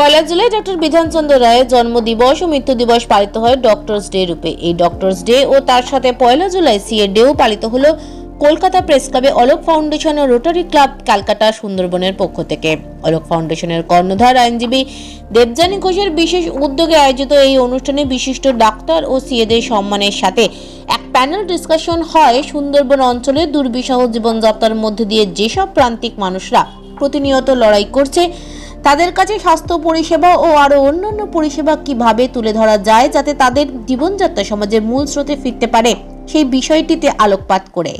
পয়লা July doctor Bidhanchandra রায়ের জন্মদিবস ও মৃত্যু দিবস পালিত হয় ডক্টরস ডে রূপে। এই ডক্টরস ডে ও তার সাথে পয়লা জুলাই সিএর ডেও পালিত হলো কলকাতা প্রেস ক্লাবে অলোক ফাউন্ডেশন ও রোটারি ক্লাব ক্যালকাটা সুন্দরবনের পক্ষ থেকে। অলোক ফাউন্ডেশনের কর্ণধার আইনজীবী দেবযানী ঘোষের বিশেষ উদ্যোগে আয়োজিত এই অনুষ্ঠানে বিশিষ্ট ডাক্তার ও সিএদের সম্মানের সাথে এক প্যানেল ডিসকাশন হয় সুন্দরবন অঞ্চলে দুর্বিষহ জীবনযাত্রার মধ্যে দিয়ে যেসব প্রান্তিক মানুষরা প্রতিনিয়ত লড়াই করছে তাদের কাছে স্বাস্থ্য পরিষেবা ও আরও অন্যান্য পরিষেবা কীভাবে তুলে ধরা যায় যাতে তাদের জীবনযাত্রা সমাজের মূল স্রোতে ফিরতে পারে, সেই বিষয়টিতে আলোকপাত করে।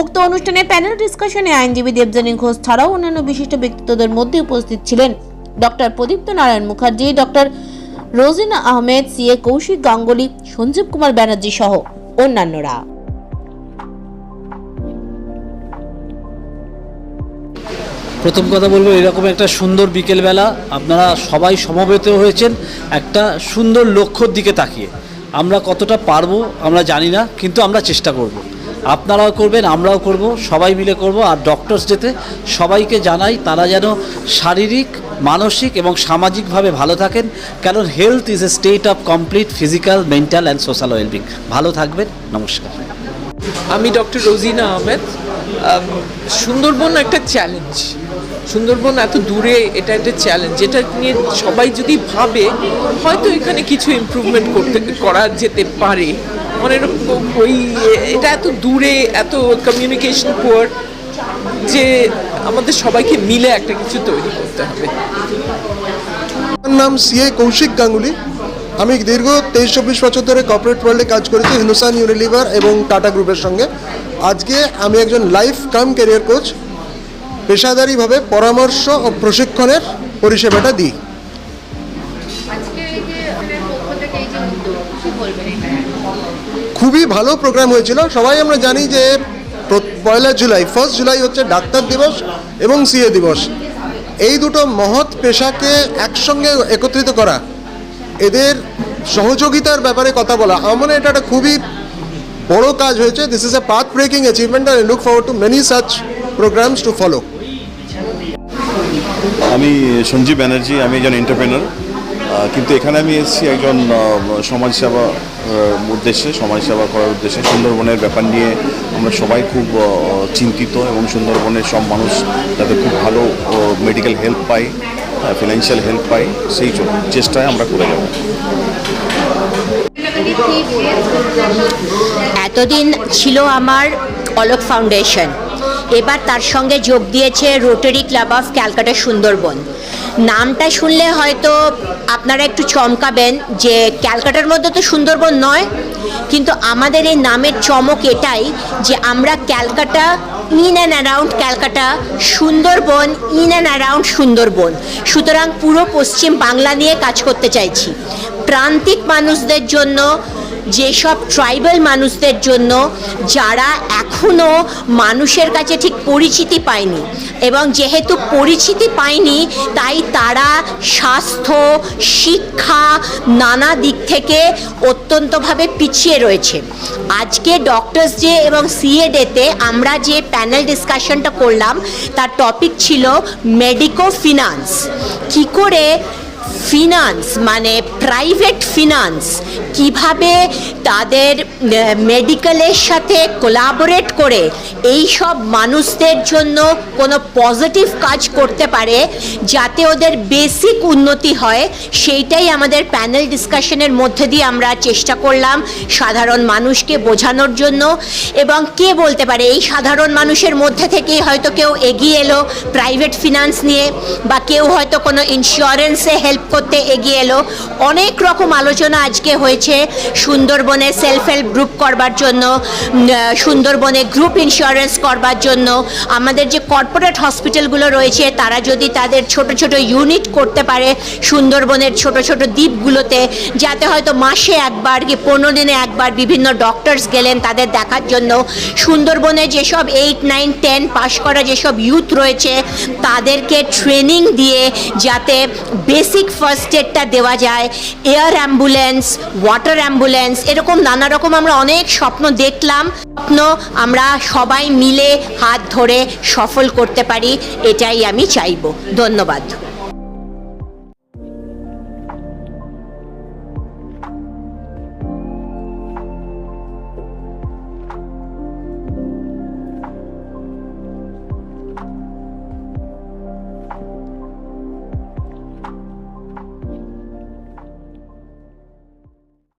উক্ত অনুষ্ঠানে প্যানেল ডিসকাশনে আইনজীবী দেবযানী ঘোষ ছাড়াও অন্যান্য বিশিষ্ট ব্যক্তিত্বদের মধ্যে উপস্থিত ছিলেন doctor Pradipta Narayan Mukherjee, doctor Rozina Ahmed CA Kaushik Ganguly, Sanjeev Kumar Banerjee সহ অন্যান্যরা। প্রথম কথা বলব, এরকম একটা সুন্দর বিকেলবেলা আপনারা সবাই সমবেত হয়েছেন, একটা সুন্দর লক্ষ্যর দিকে তাকিয়ে। আমরা কতটা পারব আমরা জানি না, কিন্তু আমরা চেষ্টা করব। আপনারাও করবেন, আমরাও করব, সবাই মিলে করব, আর ডক্টরস ডেতে সবাইকে জানাই, তারা যেন শারীরিক, মানসিক এবং সামাজিকভাবে ভালো থাকেন, কারণ health is a state of complete physical mental and social wellbeing ভালো থাকবেন, নমস্কার। আমি ডক্টর রোজিনা আহমেদ সুন্দরবন একটা চ্যালেঞ্জ সুন্দরবন এত দূরে এটা একটা চ্যালেঞ্জ যেটা নিয়ে সবাই যদি ভাবে, হয়তো এখানে কিছু ইমপ্রুভমেন্ট করতে, করা যেতে পারে। মানে ওই, এটা এত দূরে, এত কমিউনিকেশন পুয়ার যে আমাদের সবাইকে মিলে একটা কিছু তৈরি করতে হবে। আমার নাম সিএ কৌশিক গাঙ্গুলি। আমি দীর্ঘ তেইশ, চব্বিশ বছর ধরে কর্পোরেট ওয়ার্ল্ডে কাজ করেছি হিন্দুস্তান ইউনিলিভার এবং টাটা গ্রুপের সঙ্গে। আজকে আমি একজন লাইফ কাম ক্যারিয়ার কোচ পেশাদারিভাবে পরামর্শ ও প্রশিক্ষণের পরিষেবাটা দিই। খুবই ভালো প্রোগ্রাম হয়েছিল। সবাই আমরা জানি যে পয়লা জুলাই ফার্স্ট জুলাই হচ্ছে ডাক্তার দিবস এবং সিএ দিবস। এই দুটো মহৎ পেশাকে একসঙ্গে একত্রিত করা এদের সহযোগিতার ব্যাপারে কথা বলা আমার এটা একটা খুবই বড় কাজ হয়েছে। This is a path breaking achievement R look forward to many such programmes to follow আমি সঞ্জীব ব্যানার্জি, আমি একজন এন্টারপ্রেনার কিন্তু এখানে আমি এসেছি একজন সমাজসেবা উদ্দেশ্যে, সমাজসেবা করার উদ্দেশ্যে। সুন্দরবনের ব্যাপার নিয়ে আমরা সবাই খুব চিন্তিত এবং সুন্দরবনের সব মানুষ যাতে খুব ভালো মেডিকেল হেল্প পায় ফিনান্সিয়াল হেল্প পায়, সেই চেষ্টায় আমরা করে যাব। এতদিন ছিল আমার অলোক ফাউন্ডেশন। এবার তার সঙ্গে যোগ দিয়েছে rotary club of Calcutta Sundarban. নামটা শুনলে হয়তো আপনারা একটু চমকাবেন যে ক্যালকাটার মধ্যে তো সুন্দরবন নয়, কিন্তু আমাদের এই নামের চমক এটাই যে আমরা Calcutta in and around Calcutta Sundarban in and around Sundarban সুতরাং পুরো পশ্চিম বাংলা নিয়ে কাজ করতে চাইছি। প্রান্তিক মানুষদের জন্য, যেসব ট্রাইবাল মানুষদের জন্য, যারা এখনও মানুষের কাছে ঠিক পরিচিতি পায়নি এবং যেহেতু পরিচিতি পায়নি, তাই তারা স্বাস্থ্য, শিক্ষা, নানা দিক থেকে অত্যন্তভাবে পিছিয়ে রয়েছে। আজকে ডক্টরস ডে এবং সিএ ডেতে আমরা যে প্যানেল ডিসকাশনটা করলাম। তার টপিক ছিল মেডিকো ফিনান্স কী করে ফিনান্স মানে প্রাইভেট ফিনান্স কীভাবে তাদের মেডিকেলের সাথে কোলাবোরেট করে এই সব মানুষদের জন্য কোনো পজিটিভ কাজ করতে পারে, যাতে ওদের বেসিক উন্নতি হয়, সেইটাই আমাদের প্যানেল ডিসকাশনের মধ্যে দিয়ে আমরা চেষ্টা করলাম সাধারণ মানুষকে বোঝানোর জন্য। এবং কে বলতে পারে, এই সাধারণ মানুষের মধ্যে থেকেই হয়তো কেউ এগিয়ে এলো প্রাইভেট ফিনান্স নিয়ে, বা কেউ হয়তো কোনো ইন্স্যুরেন্সে হেল্প করতে এগিয়ে এলো। অনেক রকম আলোচনা আজকে হয়েছে সুন্দরবনে সেলফ হেল্প গ্রুপ করবার জন্য সুন্দরবনে গ্রুপ ইন্স্যুরেন্স করবার জন্য। আমাদের যে কর্পোরেট হসপিটালগুলো রয়েছে, তারা যদি তাদের ছোট ছোট ইউনিট করতে পারে সুন্দরবনের ছোট ছোট দ্বীপগুলোতে, যাতে হয়তো মাসে একবার কি পনেরো দিনে একবার বিভিন্ন ডক্টরস গেলেন তাদের দেখার জন্য। সুন্দরবনে যেসব এইট নাইন টেন পাশ করা যেসব ইউথ রয়েছে, তাদেরকে ট্রেনিং দিয়ে যাতে বেসিক ফার্স্ট এডটা দেওয়া যায়, এয়ার অ্যাম্বুলেন্স, ওয়াটার অ্যাম্বুলেন্স, এরকম নানা রকম আমরা অনেক স্বপ্ন দেখলাম। স্বপ্ন আমরা সবাই মিলে হাত ধরে সফল করতে পারি, এটাই আমি চাইব। ধন্যবাদ।